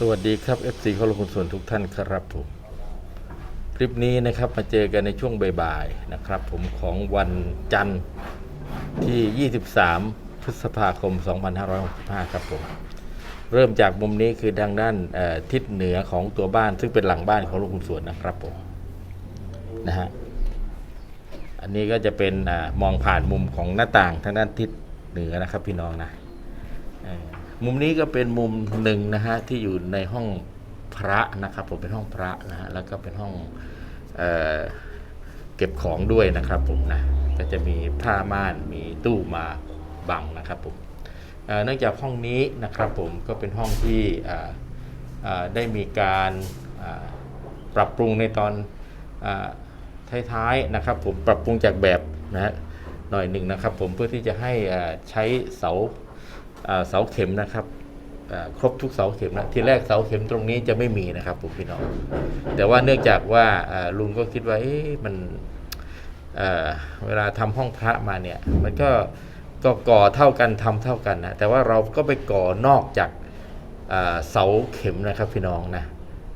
สวัสดีครับ FC ขอรคุณส่วนทุกท่านครับผมคลิปนี้นะครับมาเจอกันในช่วงบ่ายๆนะครับ ผมของวันจันทร์ที่ 23 พฤษภาคม 2565 ครับผมเริ่มจากมุมนี้คือทางด้านทิศเหนือของตัวบ้านซึ่งเป็นหลังบ้านของลุงคุณสวนนะครับผมนะฮะอันนี้ก็จะเป็นอมองผ่านมุมของหน้าต่างทางด้านทิศเหนือนะครับพี่น้องนะ มุมนี้ก็เป็นมุมหนึ่งนะฮะที่อยู่ในห้องพระนะครับ ผมเป็นห้องพระนะฮะแล้วก็เป็นห้องเออเก็บของด้วยนะครับผมนะก็จะมีผ้าม่านมีตู้มาบังนะครับผมเเนื่องจากห้องนี้นะครับผมก็เป็นห้องที่ได้มีการปรับปรุงในตอนอท้ายๆนะครับผมปรับปรุงจากแบบนะฮะหน่อยหนึ่งนะครับผมเพื่อที่จะให้ใช้เสา เสาเข็มนะครับครบทุกเสาเข็มนะทีแรกเสาเข็มตรงนี้จะไม่มีนะครับผมพี่น้อง แต่ว่าเนื่องจากว่าลุงก็คิดว่าเอ๊ะมันเเวลาทำห้องพระมาเนี่ยมันก็ก็ก่อเท่ากันทำเท่ากันนะแต่ว่าเราก็ไปก่อนอกจากเสาเข็มนะครับพี่น้องนะ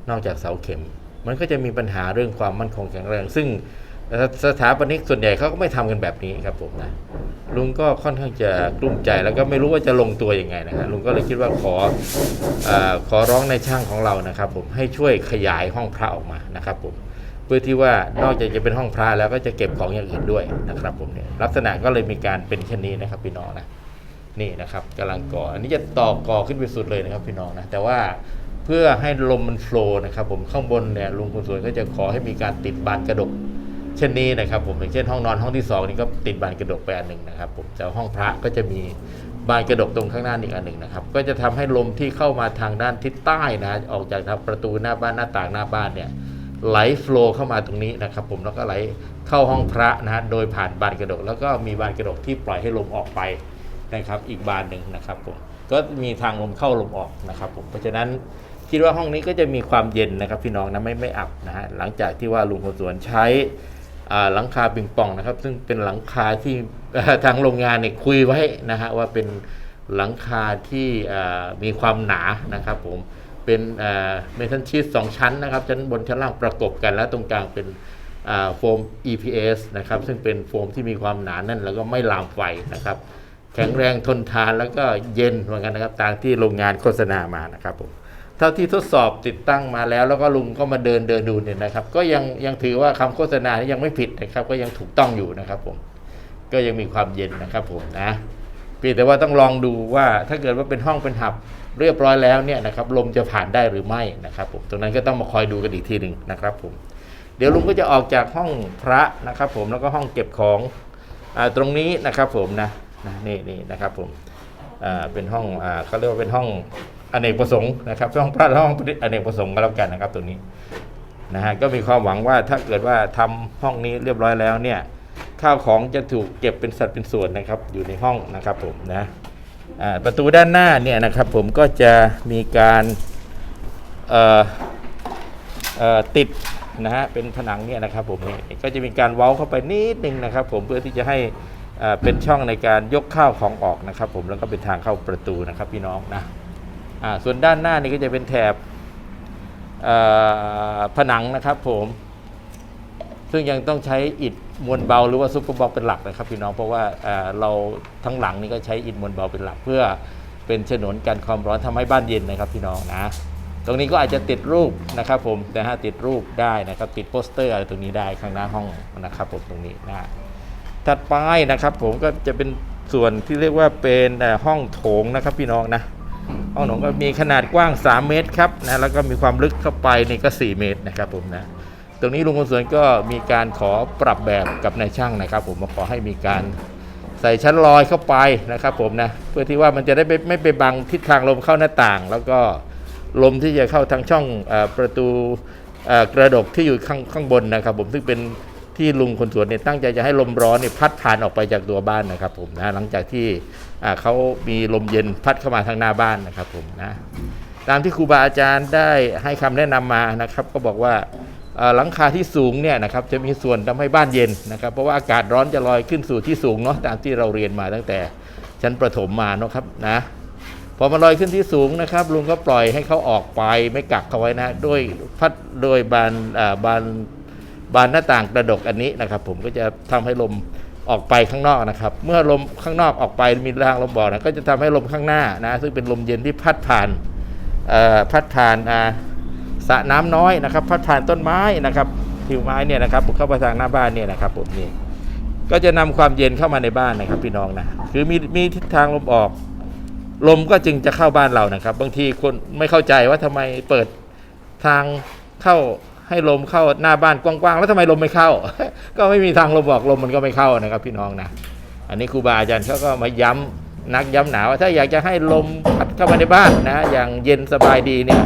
นอกจากเสาเข็ม มันก็จะมีปัญหาเรื่องความมั่นคงแข็งแรง ซึ่ง สถาปนิกส่วนใหญ่เขาก็ไม่ทำกันแบบนี้ครับผมนะลุงก็ค่อนข้างจะกลุ้มใจแล้วก็ไม่รู้ว่าจะลงตัวยังไงนะครับลุงก็เลยคิดว่าขออขอร้องในช่างของเรานะครับ ผมให้ช่วยขยายห้องพระออกมานะครับ ผมเพื่อที่ว่านอกจากจะเป็นห้องพระแล้วก็จะเก็บของอย่างอื่นด้วยนะครับ ผมเนี่ยลักษณะก็เลยมีการเป็นเช่นนี้นะครับพี่น้องนะนี่นะครับกำลังก่ออันนี้จะต่อก่อขึ้นไปสุดเลยนะครับพี่น้องนะแต่ว่าเพื่อให้ลมมันโฟล์นะครับ ผมข้างบนเนี่ยลุงคุณสวยก็จะขอให้มีการติดบานกระดก เช่นนี้นะครับผมอย่างเช่นห้องนอนห้องที่สองนี่ก็ติดบานกระดกไปอันหนึ่งนะครับผมแต่ห้องพระก็จะมีบานกระดกตรงข้างหน้าอีกอันหนึ่งนะครับ ก็จะทำให้ลมที่เข้ามาทางด้านทิศใต้นะออกจากทางประตูหน้าบ้านหน้าต่างหน้าบ้านเนี่ยไหลโฟลว์เข้ามาตรงนี้นะครับผมแล้วก็ไหลเข้าห้องพระนะฮะโดยผ่านบานกระดก แล้วก็มีบานกระดกที่ปล่อยให้ลมออกไปนะครับ อีกบานหนึ่งนะครับผมก็มีทางลมเข้าลมออกนะครับผมเพราะฉะนั้นคิดว่าห้องนี้ก็จะมีความเย็นนะครับพี่น้องนะไม่ไม่อับนะฮะหลังจากที่ว่าลุงคนสวนใช้ หลังคาปิงปองนะครับ ซึ่งเป็นหลังคาที่ทางโรงงานเนี่ยคุยไว้นะฮะว่าเป็นหลังคาที่มีความหนานะครับผมเป็นเมทัลชีสสองชั้นนะครับชั้นบนชั้นล่างประกบกันแล้วตรงกลางเป็นโฟม EPS นะครับซึ่งเป็นโฟมที่มีความหนาแน่นแล้วก็ไม่ลามไฟนะครับแข็งแรงทนทานแล้วก็เย็นเหมือนกันนะครับตามที่โรงงานโฆษณามานะครับผม ท่าที่ทดสอบติดตั้งมาแล้ว แล้วก็ลุงก็มาเดินเดินดูเนี่ยนะครับ ก็ยังยังถือว่าคำโฆษณานี้ยังไม่ผิดนะครับ ก็ยังถูกต้องอยู่นะครับผมก็ยังมีความเย็นนะครับผมนะเพียงแต่ว่าต้องลองดูว่าถ้าเกิดว่าเป็นห้องเป็นหับเรียบร้อยแล้วเนี่ยนะครับลมจะผ่านได้หรือไม่นะครับผมตรงนั้นก็ต้องมาคอยดูกันอีกทีหนึ่งนะครับผมเดี๋ยวลุงก็จะออกจากห้องพระนะครับ ผมแล้วก็ห้องเก็บของอตรงนี้นะครับผมนะนะนี่นี่นะครับผมเป็นห้องอ่าเขาเรียกว่าเป็นห้อง อเนกประสงค์นะครับห้องพระและห้องอเนกประสงค์ก็แล้วกันนะครับตัวนี้นะฮะก็มีความหวังว่าถ้าเกิดว่าทำห้องนี้เรียบร้อยแล้วเนี่ยข้าวของจะถูกเก็บเป็นสัดเป็นส่วนนะครับอยู่ในห้องนะครับผมนะประตูด้านหน้าเนี่ยนะครับผมก็จะมีการติดนะฮะเป็นผนังเนี่ยนะครับผมนี่ก็จะมีการเว้าเข้าไปนิดนึงนะครับ ผมเพื่อที่จะให้เป็นช่องในการยกข้าวของออกนะครับ ผมแล้วก็เป็นทางเข้าประตูนะครับพี่น้องนะ ส่วนด้านหน้านี่ก็จะเป็นแถบผนังนะครับผม ซึ่งยังต้องใช้อิฐมวลเบาหรือว่าซุปเปอร์บล็อกเป็นหลักนะครับพี่น้องเพราะว่าเราทั้งหลังนี่ก็ใช้อิฐมวลเบาเป็นหลัก เพื่อเป็นฉนวนกันความร้อนทำให้บ้านเย็นนะครับพี่น้องนะตรงนี้ก็อาจจะติดรูปนะครับผมนะฮะติดรูปได้นะครับติดโปสเตอร์อะไรตรงนี้ได้ข้างหน้าห้องนะครับผมตรงนี้นะถัดไปนะครับผมก็จะเป็นส่วนที่เรียกว่าเป็นห้องโถงนะครับพี่น้องนะ ห้องโถงก็มีขนาดกว้าง 3 เมตรครับนะแล้วก็มีความลึกเข้าไปนี่ก็ 4 เมตรนะครับผมนะตรงนี้ลุงคนสวนก็มีการขอปรับแบบกับนายช่างนะครับ ผมมาขอให้มีการใส่ชั้นลอยเข้าไปนะครับผมนะเพื่อที่ว่ามันจะได้ไม่ไม่ไปบังทิศทางลมเข้าหน้าต่าง แล้วก็ลมที่จะเข้าทางช่องอประตูกระดกที่อยู่ข้างข้างบนนะครับ ผมซึ่งเป็น ที่ลุงคนสวนเนี่ยตั้งใจจะให้ลมร้อนเนี่ยพัดผ่านออกไปจากตัวบ้านนะครับผมนะหลังจากที่เขามีลมเย็นพัดเข้ามาทางหน้าบ้านนะครับผมนะตามที่ครูบาอาจารย์ได้ให้คำแนะนำมานะครับ ก็บอกว่าหลังคาที่สูงเนี่ยนะครับจะมีส่วนทำให้บ้านเย็นนะครับ เพราะว่าอากาศร้อนจะลอยขึ้นสู่ที่สูงเนาะตามที่เราเรียนมาตั้งแต่ชั้นประถมมาเนาะครับนะพอมันลอยขึ้นที่สูงนะครับ ลุงก็ปล่อยให้เขาออกไปไม่กักเขาไว้นะด้วยพัดโดยบานบาน บานหน้าต่างกระดกอันนี้นะครับ ผมก็จะทำให้ลมออกไปข้างนอกนะครับ เมื่อลมข้างนอกออกไปมีรางลมบอกนะก็จะทำให้ลมข้างหน้านะซึ่งเป็นลมเย็นที่พัดผ่านพัดผ่านสระน้ำน้อยนะครับ พัดผ่านต้นไม้นะครับทิวไม้เนี่ยนะครับเข้าไปทางหน้าบ้านเนี่ยนะครับผมนี่ก็จะนำความเย็นเข้ามาในบ้านนะครับ พี่น้องนะคือมีมีทิศทางลมออก ลมก็จึงจะเข้าบ้านเรานะครับ บางทีคนไม่เข้าใจว่าทำไมเปิดทางเข้า ให้ลมเข้าหน้าบ้านกว้างๆ แล้วทำไมลมไม่เข้า ก็ไม่มีทางลมออกลมมันก็ไม่เข้านะครับพี่น้องนะ อันนี้ครูบาอาจารย์เขาก็มาย้ำนักย้ำหนาว่าถ้าอยากจะให้ลมพัดเข้ามาในบ้านนะ อย่างเย็นสบายดีเนี่ย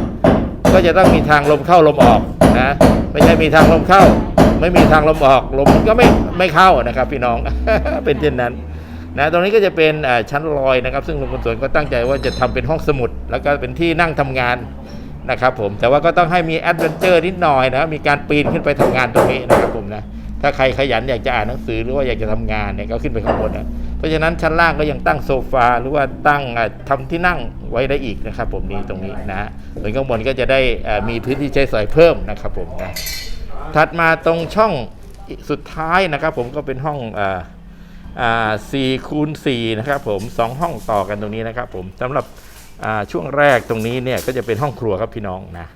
ก็จะต้องมีทางลมเข้าลมออกนะ ไม่ใช่มีทางลมเข้า ไม่มีทางลมออกลมมันก็ไม่ไม่เข้านะครับ พี่น้อง เป็นเช่นนั้นนะตรงนี้ก็จะเป็นชั้นลอยนะครับ ซึ่งลุงคนสวนก็ตั้งใจว่าจะทำเป็นห้องสมุด แล้วก็เป็นที่นั่งทำงาน นะครับผมแต่ว่าก็ต้องให้มีแอดเวนเจอร์นิดหน่อยนะมีการปีนขึ้นไปทำงานตรงนี้นะครับผมนะถ้าใครขยันอยากจะอ่านหนังสือหรือว่าอยากจะทำงานเนี่ยก็ขึ้นไปข้างบนนะเพราะฉะนั้นชั้นล่างก็ยังตั้งโซฟาหรือว่าตั้งอ่าทำที่นั่งไว้ได้อีกนะครับ ผมนี่ตรงนี้นะส่วนข้างบนก็จะได้มีพื้นที่ใช้สอยเพิ่มนะครับผมนะถัดมาตรงช่องสุดท้ายนะครับ ผมก็เป็นห้องอ่าสี่คูณสี่นะครับผมสองห้องต่อกันตรงนี้นะครับ ผมสำหรับ ช่วงแรกตรงนี้เนี่ยก็จะเป็นห้องครัวครับพี่น้องนะ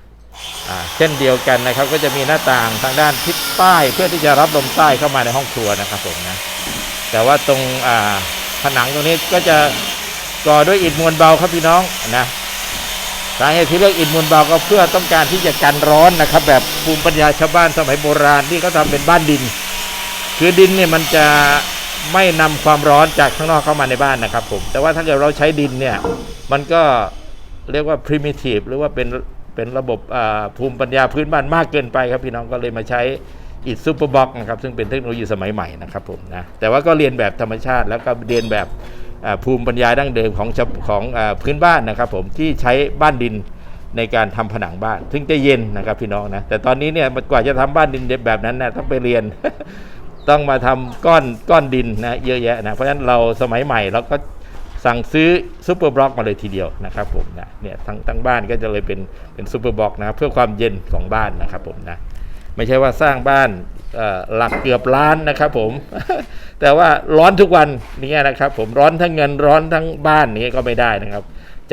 เช่นเดียวกันนะครับก็จะมีหน้าต่างทางด้านทิศใต้เพื่อที่จะรับลมใต้เข้ามาในห้องครัวนะครับผมนะแต่ว่าตรงผนังตรงนี้ก็จะก่อด้วยอิฐมวลเบาครับพี่น้องนะสาเหตุที่เลือกอิฐมวลเบาก็เพื่อต้องการที่จะกันร้อนนะครับ แบบภูมิปัญญาชาวบ้านสมัยโบราณที่เขาทำเป็นบ้านดิน คือดินเนี่ยมันจะ ไม่นำความร้อนจากข้างนอกเข้ามาในบ้านนะครับผม แต่ว่าถ้าเกิดเราใช้ดินเนี่ย มันก็เรียกว่า primitive หรือว่าเป็นเป็นระบบภูมิปัญญาพื้นบ้านมากเกินไปครับพี่น้องก็เลยมาใช้อิฐซูเปอร์บ็อกนะครับซึ่งเป็นเทคโนโลยีสมัยใหม่นะครับผมนะแต่ว่าก็เรียนแบบธรรมชาติ แล้วก็เรียนแบบภูมิปัญญาดั้งเดิมของของอพื้นบ้านนะครับผมที่ใช้บ้านดินในการทำผนังบ้านถึงจะเย็นนะครับพี่น้องนะแต่ตอนนี้เนี่ยกว่าจะทำบ้านดินแบบนั้นนะต้องไปเรียน ต้องมาทำก้อนก้อนดินนะเยอะแยะนะเพราะฉะนั้นเราสมัยใหม่เราก็สั่งซื้อซูเปอร์บล็อกมาเลยทีเดียวนะครับผมนะเนี่ยทั้งทั้งบ้านก็จะเลยเป็นเป็นซูเปอร์บล็อกนะเพื่อความเย็นของบ้านนะครับผมนะไม่ใช่ว่าสร้างบ้านหลักเกือบล้านนะครับผม แต่ว่าร้อนทุกวันนี่นะครับ ผมร้อนทั้งเงินร้อนทั้งบ้านนี้ก็ไม่ได้นะครับ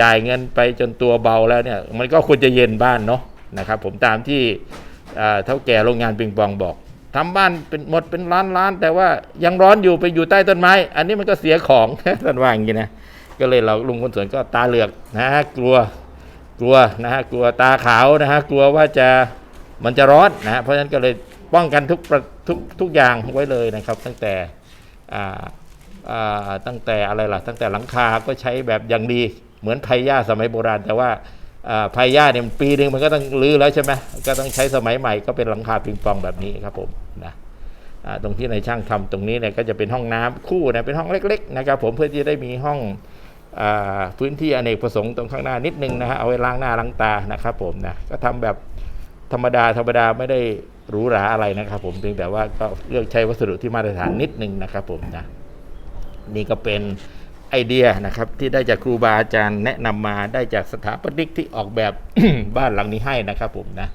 จ่ายเงินไปจนตัวเบาแล้วเนี่ยมันก็ควรจะเย็นบ้านเนาะนะครับ ผมตามที่เท่าแก่โรงงานปิงปองบอก ทำบ้านเป็นหมดเป็นล้านล้านแต่ว่ายังร้อนอยู่ไปอยู่ใต้ต้นไม้ อันนี้มันก็เสียของท่านว่าอย่างนี้นะก็เลยเราลุงคนสวนก็ตาเหลือกนะฮะกลัวกลัวนะฮะกลัวตาขาวนะฮะกลัวว่าจะมันจะร้อนนะฮะเพราะฉะนั้นก็เลยป้องกันทุกทุกทุกอย่างไว้เลยนะครับ ตั้งแต่อ่าอ่าตั้งแต่อะไรล่ะตั้งแต่หลังคาก็ใช้แบบอย่างดีเหมือนไผ่ย่าสมัยโบราณแต่ว่า อ่าย่าเนี่ยปีหนึ่งมันก็ต้องรื้อแล้วใช่ไหมก็ต้องใช้สมัยใหม่ก็เป็นหลังคาปิงปองแบบนี้ครับผมนะตรงที่ในช่างทำตรงนี้เนี่ยก็จะเป็นห้องน้ำคู่นะเป็นห้องเล็กๆนะครับผมเพื่อที่จะได้มีห้องพื้นที่อเนกประสงค์ตรงข้างหน้านิดนึงนะฮะเอาไว้ล้างหน้าล้างตานะครับผมนะก็ทำแบบธรรมดาธรรมดาไม่ได้หรูหราอะไรนะครับผมเพียงแต่ว่าก็เลือกใช้วัสดุที่มาตรฐานนิดนึงนะครับผมนะนี่ก็เป็น ไอเดียนะครับที่ได้จากครูบาอาจารย์แนะนำมาได้จากสถาปนิกที่ออกแบบบ้านหลังนี้ให้นะครับผมนะ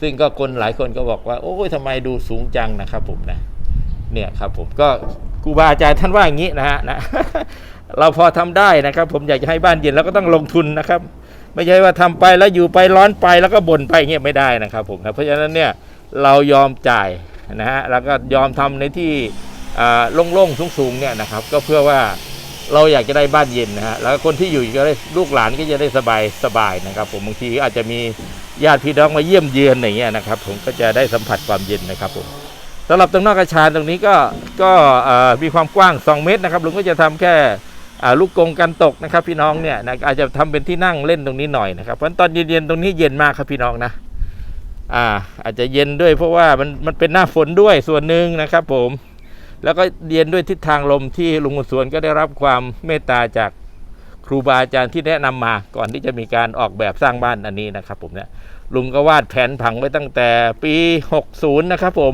ซึ่งก็คนหลายคนก็บอกว่า โอ้ยทำไมดูสูงจังนะครับผมนะเนี่ยครับผมก็ครูบาอาจารย์ท่านว่าอย่างนี้นะฮะนะเราพอทำได้นะครับ ผมอยากจะให้บ้านเย็นแล้วก็ต้องลงทุนนะครับ ไม่ใช่ว่าทำไปแล้วอยู่ไปร้อนไปแล้วก็บ่นไปเงี้ยไม่ได้นะครับผมนะเพราะฉะนั้นเนี่ยเรายอมจ่ายนะฮะแล้วก็ยอมทำในที่อ่าโล่งๆสูงๆเนี่ยนะครับ ก็เพื่อว่า เราอยากจะได้บ้านเย็นนะฮะแล้วคนที่อยู่ก็ได้ลูกหลานก็จะได้สบายสบายนะครับ ผมบางทีอาจจะมีญาติพี่น้องมาเยี่ยมเยือนอย่างเงี้ยนะครับ ผมก็จะได้สัมผัสความเย็นนะครับผมสำหรับตรงนอกกระชานตรงนี้ก็ก็มีความกว้าง 2 เมตรนะครับลุงก็จะทำแค่ลูกกงกันตกนะครับ พี่น้องเนี่ยนะอาจจะทำเป็นที่นั่งเล่นตรงนี้หน่อยนะครับเพราะตอนเย็นๆตรงนี้เย็นมากครับพี่น้องนะอ่าอาจจะเย็นด้วยเพราะว่ามันมันเป็นหน้าฝนด้วยส่วนหนึ่งนะครับผม แล้วก็เย็นด้วยทิศทางลมที่ลุงสวนก็ได้รับความเมตตาจากครูบาอาจารย์ที่แนะนำมาก่อนที่จะมีการออกแบบสร้างบ้านอันนี้นะครับ ผมเนี่ยลุงก็วาดแผนผังไว้ตั้งแต่ปี 60 นะครับผม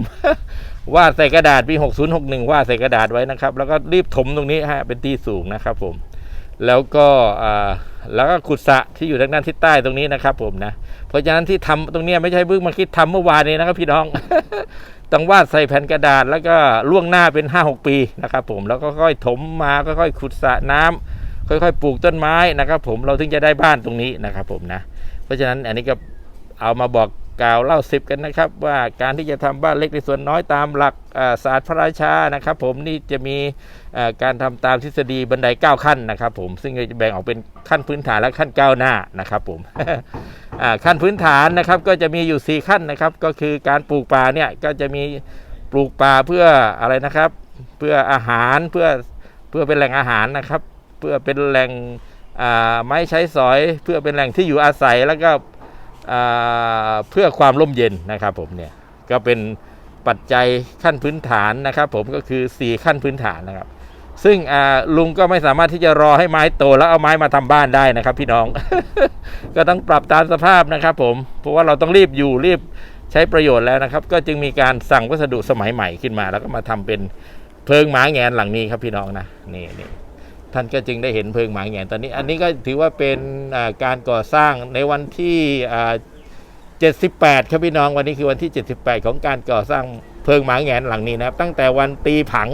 วาดใส่กระดาษปี 60 61วาดใส่กระดาษไว้นะครับ แล้วก็รีบถมตรงนี้ฮะเป็นที่สูงนะครับ ผม แล้วก็แล้วก็ขุดสะที่อยู่ทางด้านทิศใต้ตรงนี้นะครับ ผมนะเพราะฉะนั้นที่ทำตรงนี้ไม่ใช่เพิ่งมาคิดทำเมื่อวานนี้นะครับ พี่น้อง ต้องวาดใส่แผ่นกระดาษแล้วก็ล่วงหน้าเป็น 5-6 ปีนะครับผมแล้วก็ค่อยถมมาค่อยๆขุดสระน้ำค่อยๆ ปลูกต้นไม้นะครับผมเราถึงจะได้บ้านตรงนี้นะครับผมนะ เพราะฉะนั้นอันนี้ก็เอามาบอกกล่าวเล่าสิบกันนะครับว่าการที่จะทำบ้านเล็กในส่วนน้อยตามหลักศาสตร์พระราชานะครับ ผมนี่จะมีการทำตามทฤษฎีบันได 9 ขั้นนะครับ ผมซึ่งจะแบ่งออกเป็นขั้นพื้นฐานและขั้นก้าวหน้านะครับ ผม ขั้นพื้นฐานนะครับก็จะมีอยู่ 4 ขั้นนะครับ ก็คือการปลูกป่าเนี่ยก็จะมีปลูกป่าเพื่ออะไรนะครับ เพื่ออาหารเพื่อเพื่อเป็นแหล่งอาหารนะครับ เพื่อเป็นแหล่งไม้ใช้สอยเพื่อเป็นแหล่งที่อยู่อาศัยแล้วก็เพื่อความร่มเย็นนะครับผมเนี่ยก็เป็นปัจจัยขั้นพื้นฐานนะครับผมก็คือ 4 ขั้นพื้นฐานนะครับ ซึ่งลุงก็ไม่สามารถที่จะรอให้ไม้โตแล้วเอาไม้มาทำบ้านได้นะครับพี่น้อง ก็ต้องปรับตามสภาพนะครับผม เพราะว่าเราต้องรีบอยู่รีบใช้ประโยชน์แล้วนะครับ ก็จึงมีการสั่งวัสดุสมัยใหม่ขึ้นมา แล้วก็มาทำเป็นเพิงหมาแงนหลังนี้ครับพี่น้องนะนี่นี่ท่านก็จึงได้เห็นเพิงหมาแงนตอนนี้ อันนี้ก็ถือว่าเป็นการก่อสร้างในวันที่อ่า78 ครับพี่น้องวันนี้คือวันที่ 78 ของการก่อสร้างเพิงหมาแงนหลังนี้นะครับ ตั้งแต่วันตีผัง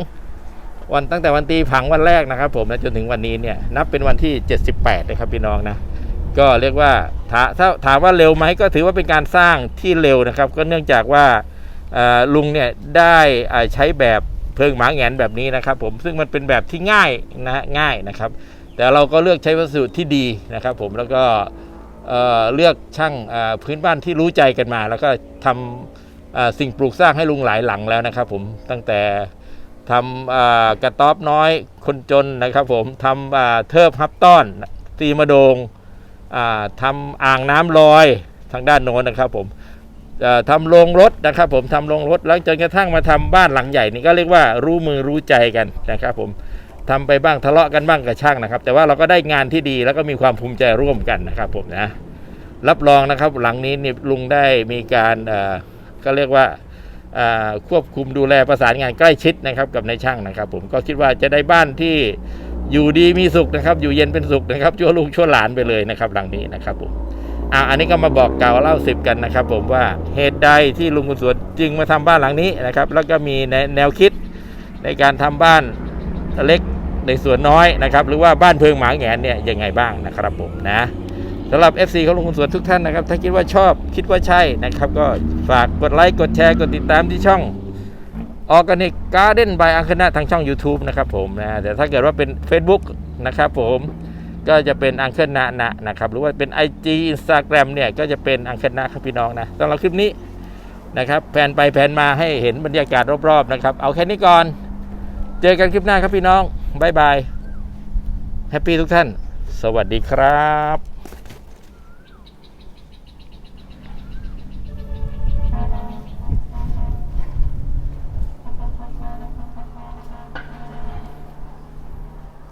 วันตั้งแต่วันตีผังวันแรกนะครับ ผมนะจนถึงวันนี้เนี่ยนับเป็นวันที่ 78นะครับพี่น้องนะ ก็เรียกว่าถาถ้าถามว่าเร็วไหมก็ถือว่าเป็นการสร้างที่เร็วนะครับ ก็เนื่องจากว่าลุงเนี่ยได้ใช้แบบเพิงหมาแงนแบบนี้นะครับ ผมซึ่งมันเป็นแบบที่ง่ายนะฮะง่ายนะครับ แต่เราก็เลือกใช้วัสดุที่ดีนะครับ ผมแล้วก็เเลือกช่างพื้นบ้านที่รู้ใจกันมา แล้วก็ทำสิ่งปลูกสร้างให้ลุงหลายหลังแล้วนะครับ ผมตั้งแต่ทำกระต๊อบน้อยคนจนนะครับ ผมทำเอ่อเทิบฮับต้อนตีมะโดง ทำอ่างน้ำลอยทางด้านโน้นนะครับผมทำโรงรถนะครับผมทำโรงรถแล้วจนกระทั่งมาทำบ้านหลังใหญ่นี่ก็เรียกว่ารู้มือรู้ใจกันนะครับผมทำไปบ้างทะเลาะกันบ้างกับช่างนะครับ แต่ว่าเราก็ได้งานที่ดีแล้วก็มีความภูมิใจร่วมกันนะครับผมนะรับรองนะครับหลังนี้นี่ลุงได้มีการก็เรียกว่า ควบคุมดูแลประสานงานใกล้ชิดนะครับกับนายช่างนะครับ ผมก็คิดว่าจะได้บ้านที่อยู่ดีมีสุขนะครับ อยู่เย็นเป็นสุขนะครับชั่วลูกชั่วหลานไปเลยนะครับ หลังนี้นะครับผมอ่าอันนี้ก็มาบอกกล่าวเล่าสิบกันนะครับ ผมว่าเหตุใดที่ลุงกุศลจึงมาทำบ้านหลังนี้นะครับ แล้วก็มีแนแนวคิดในการทำบ้านเล็กในส่วนน้อยนะครับ หรือว่าบ้านเพิงหมาแงนเนี่ยยังไงบ้างนะครับผมนะ สำหรับ FC ของลงคุณสวนทุกท่านนะครับ ถ้าคิดว่าชอบคิดว่าใช่นะครับ ก็ฝากกดไลค์กดแชร์กดติดตามที่ช่อง Organic Garden by อังคณะทางช่อง YouTube นะครับผมนะแต่ถ้าเกิดว่าเป็น Facebook นะครับผมก็จะเป็นอังเคิลนะนะนะครับ หรือว่าเป็น IG Instagram เนี่ย ก็จะเป็นอังเคิลนะครับพี่น้องนะสำหรับคลิปนี้นะครับแผนไปแผนมาให้เห็นบรรยากาศรอบๆนะครับ เอาแค่นี้ก่อน เจอกันคลิปหน้าครับพี่น้อง บ๊ายบาย แฮปปี้ทุกท่าน สวัสดีครับ